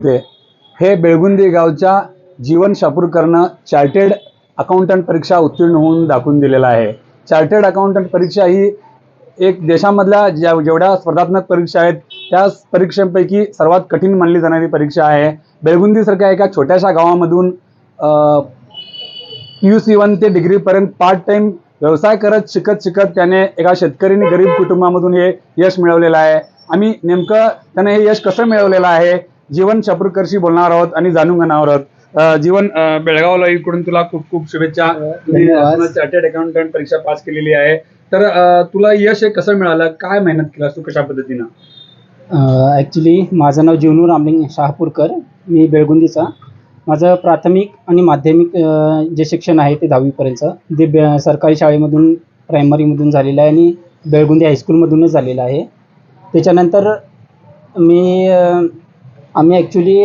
होते हे बेळगुंदी गावच्या जीवन शापूरकरनं चार्टेड अकाउंटंट परीक्षा उत्तीर्ण होऊन दाखवून दिलेला आहे. चार्टेड अकाउंटंट परीक्षा ही एक देशामधल्या ज्या जेवढ्या स्पर्धात्मक परीक्षा आहेत त्या परीक्षांपैकी सर्वात कठीण मानली जाणारी परीक्षा आहे. बेळगुंदीसारख्या एका छोट्याशा गावामधून पी यू सी वन ते डिग्रीपर्यंत पार्ट टाइम व्यवसाय करत शिकत शिकत त्याने एका शेतकरीने गरीब कुटुंबामधून हे यश मिळवलेलं आहे. आम्ही नेमकं त्याने हे यश कसं मिळवलेलं आहे? जीवन शपूरकरशी बोलणार आहोत आणि जाणून घेणार आहोत. जीवन बेळगावला इकडून तुला खूप खूप शुभेच्छा. तुम्ही. चार्टर्ड अकाउंटंट परीक्षा पास केलेली आहे. तर तुला यश हे कसं मिळालं? काय मेहनत केलास तू कशा पद्धतीनं? ॲक्च्युली माझं नाव जीवनू रामलिंग शहापूरकर. मी बेळगुंदीचा. माझं प्राथमिक आणि माध्यमिक जे शिक्षण आहे ते दहावीपर्यंतचं ते बे सरकारी शाळेमधून प्रायमरीमधून झालेलं आहे आणि बेळगुंदी हायस्कूलमधूनच झालेलं आहे. त्याच्यानंतर मी आम्ही ॲक्च्युली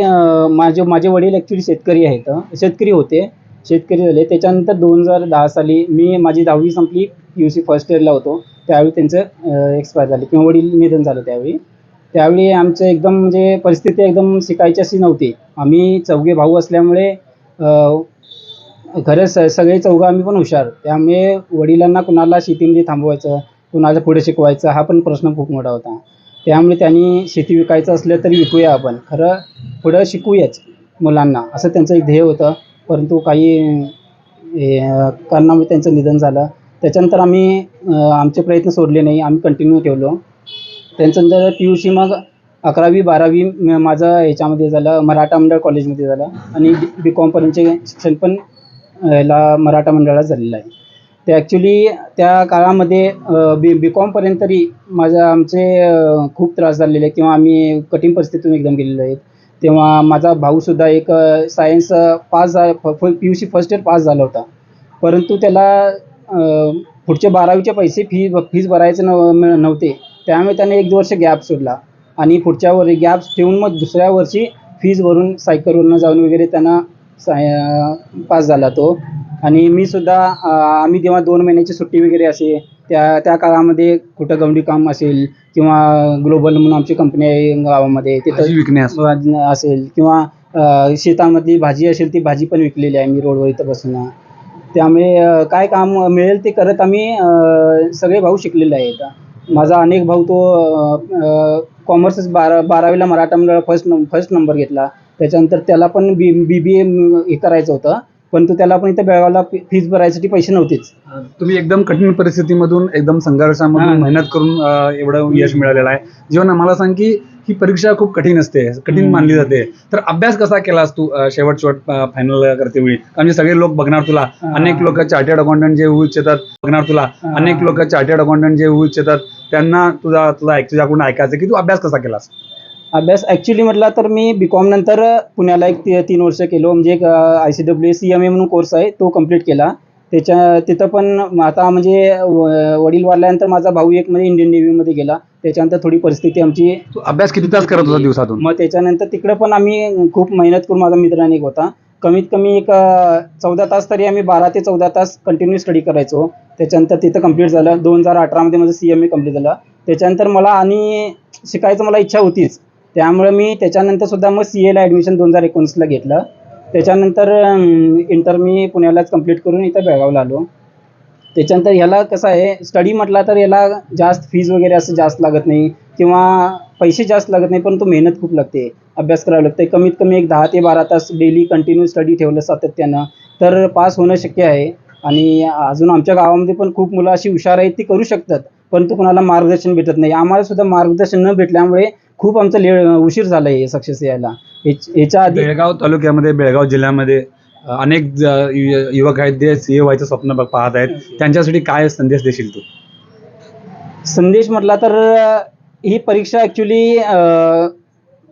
माझे माझे वडील ॲक्च्युली शेतकरी आहेत. शेतकरी होते. शेतकरी झाले. त्याच्यानंतर दोन हजार दहा साली मी माझी दहावी संपली. पी यू सी फर्स्ट इयरला होतो. त्यावेळी त्यांचं एक्सपायर झाले. किंवा वडील निधन झालं त्यावेळी. त्यावेळी आमचं एकदम म्हणजे परिस्थिती एकदम शिकायची अशी नव्हती. आम्ही चौघे भाऊ असल्यामुळे अ, खरं स सगळे चौघं आम्ही पण हुशार. त्यामुळे वडिलांना कुणाला शेतीमध्ये थांबवायचं कुणाला पुढे शिकवायचं हा पण प्रश्न खूप मोठा होता. त्यामुळे त्यांनी शेती विकायचं असलं तरी विकूया आपण. खरं पुढं शिकूयाच मुलांना. असं त्यांचं एक ध्येय होतं. परंतु काही हे, कारणामुळे त्यांचं निधन झालं. त्याच्यानंतर आम्ही आमचे प्रयत्न सोडले नाही. आम्ही कंटिन्यू ठेवलो. त्याच्यानंतर पी यू सी मग अकरावी बारावी माझं ह्याच्यामध्ये झालं. मराठा मंडळ कॉलेजमध्ये झालं. आणि बी कॉमपर्यंतचे शिक्षण पण याला मराठा मंडळात झालेलं आहे. ते ॲक्च्युली त्या काळामध्ये बी बी कॉमपर्यंत तरी माझा आमचे खूप त्रास झालेले किंवा आम्ही कठीण परिस्थितीतून एकदम गेलेलो आहेत. तेव्हा माझा भाऊसुद्धा एक सायन्स पास झा P U C first year pass झाला होता. परंतु त्याला पुढचे बारावीचे पैसे फी फीज भरायचे नव नव्हते. त्यामुळे त्याने एक वर्ष गॅप सोडला. आणि पुढच्या वर गॅप ठेवून मग दुसऱ्या वर्षी फीज भरून सायकलवरनं जाऊन वगैरे त्यांना साय पास झाला तो. आणि मी सुद्धा आम्ही जेव्हा दोन महिन्याची सुट्टी वगैरे असे त्या त्या काळामध्ये कुठं गवंडी काम असेल किंवा ग्लोबल म्हणून आमची कंपनी आहे गावामध्ये तिथं विकण्यास असेल. किंवा शेतामधली भाजी असेल ती भाजी पण विकलेली आहे मी रोडवर इथं बसून. त्यामुळे काय काम मिळेल ते करत आम्ही सगळे भाऊ शिकलेले आहेत. माझा अनेक भाऊ तो कॉमर्सच बारा बारावीला मराठा मंडळ फर्स्ट नं फर्स्ट नंबर घेतला. त्याच्यानंतर त्याला पण बी बी बी ए हे करायचं होतं. परंतु त्याला पण इथं बेळगावला फीज भरायसाठी पैसे नव्हतेच तुम्ही एकदम कठीण परिस्थितीमधून एकदम संघर्षामधून. मेहनत करून अं, एवढं यश मिळालेलं आहे जीवन आम्हाला सांग की ही परीक्षा खूप कठीण असते कठीण. मानली जाते तर अभ्यास कसा केलास तू अं, शेवट शेवट फायनल करते वेळी कारण सगळे लोक बघणार तुला हां. अनेक लोक चार्टेड अकाउंटंट जे होऊ इच्छितात बघणार तुला हां. अनेक लोक चार्टेड अकाउंटंट जे होऊ इच्छितात त्यांना तुझा तुझा ऐक- तुझ्याकडून ऐकायचं की तू अभ्यास कसा केलास अभ्यास ॲक्च्युली म्हटला तर मी बी कॉम नंतर पुण्याला एक ती तीन वर्ष केलो. म्हणजे एक I C W C M A म्हणून कोर्स आहे. तो कंप्लीट केला. त्याच्या तिथं पण आता म्हणजे वडील वारल्यानंतर माझा भाऊ एक म्हणजे इंडियन नेव्हीमध्ये गेला. त्याच्यानंतर थोडी परिस्थिती आमची अभ्यास किती तास करत होता दिवसातून? मग त्याच्यानंतर तिकडं पण आम्ही खूप मेहनत करून माझा मित्र आणि एक होता. कमीत कमी एक चौदा तास तरी आम्ही बारा ते चौदा तास कंटिन्यू स्टडी करायचो. त्याच्यानंतर तिथं कंप्लीट झालं. दोन हजार अठरामध्ये माझं सी एम ए कंप्लीट झालं. त्याच्यानंतर मला आणि शिकायचं मला इच्छा होतीच. त्यामुळे मी त्याच्यानंतर सुद्धा मग सी एला ॲडमिशन दोन हजार एकोणीसला घेतलं. त्याच्यानंतर इंटर मी पुण्यालाच कंप्लीट करून इथं बेळगावला आलो. त्याच्यानंतर ह्याला कसं आहे स्टडी म्हटला तर याला जास्त फीज वगैरे असं जास्त लागत नाही किंवा पैसे जास्त लागत नाही परंतु मेहनत खूप लागते अभ्यास करावा लागते कमीत कमी एक दहा ते बारा तास डेली कंटिन्यू स्टडी ठेवलं सातत्यानं तर पास होणं शक्य आहे. आणि अजून आमच्या गावामध्ये पण खूप मुलं अशी हुशार आहेत ती करू शकतात परंतु कुणाला मार्गदर्शन भेटत नाही. आम्हाला सुद्धा मार्गदर्शन न भेटल्यामुळे खूप आमचं ले उशीर झाला आहे सक्सेस यायला. ह्याच्या आधी बेळगाव तालुक्यामध्ये बेळगाव जिल्ह्यामध्ये अं, अनेक ज- यु- युवक आहेत जे सीए व्हायचं स्वप्न पाहत आहेत. त्यांच्यासाठी काय संदेश देशील तू? संदेश म्हटला तर अ, ही परीक्षा ॲक्च्युली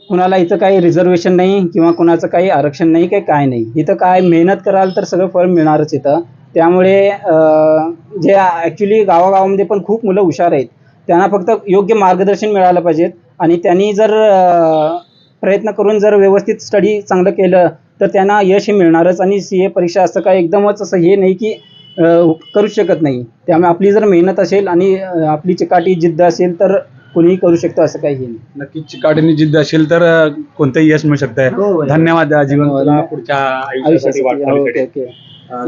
कुणाला इथं काही रिझर्वेशन नाही किंवा कुणाचं काही आरक्षण नाही काही काय नाही. इथं काय मेहनत कराल तर सगळं फळ मिळणारच इथं. त्यामुळे अ, जे ॲक्च्युली गावागावामध्ये पण खूप मुलं हुशार आहेत. त्यांना फक्त योग्य मार्गदर्शन मिळालं पाहिजेत. आणि त्यांनी जर प्रयत्न करून जर व्यवस्थित स्टडी चांगलं केलं तर त्यांना यश हे मिळणारच. आणि सी ए परीक्षा असं काय एकदमच असं हे नाही की अ, करूच शकत नाही. त्यामुळे आपली जर मेहनत असेल आणि आपली चिकाटी जिद्द असेल तर कोणीही करू शकतं असं काही हे नाही. नक्कीच चिकाटीने जिद्द असेल तर कोणतंही यश मिळू शकतंय. हो, धन्यवाद अ, जीवन धन्यवाद. पुढच्या आयुष्यासाठी हो,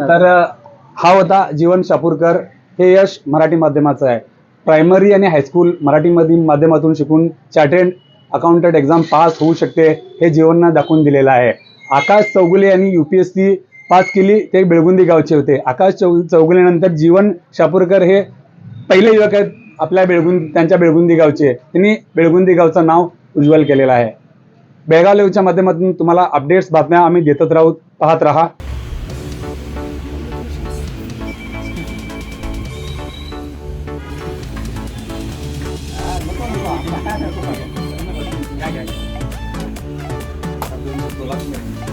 तर हा होता जीवन शापूरकर. हे यश मराठी माध्यमाचं आहे. प्रायमरी आणि हायस्कूल मराठीमधील माध्यमातून शिकून चार्टर्ड अकाउंटंट एक्झाम पास होऊ शकते हे जीवननं दाखवून दिलेलं आहे. आकाश चौगुले यांनी सी पास केली ते बेळगुंदी गावचे होते. आकाश चौ चौगुलेनंतर जीवन शापूरकर हे पहिले युवक आहेत आपल्या बेळगुंदी त्यांच्या बेळगुंदी गावचे. त्यांनी बेळगुंदी गावचं नाव उज्ज्वल केलेलं आहे. बेळगाव लेवच्या माध्यमातून तुम्हाला अपडेट्स बातम्या आम्ही देतच राहू पाहत राहा. 들어가시면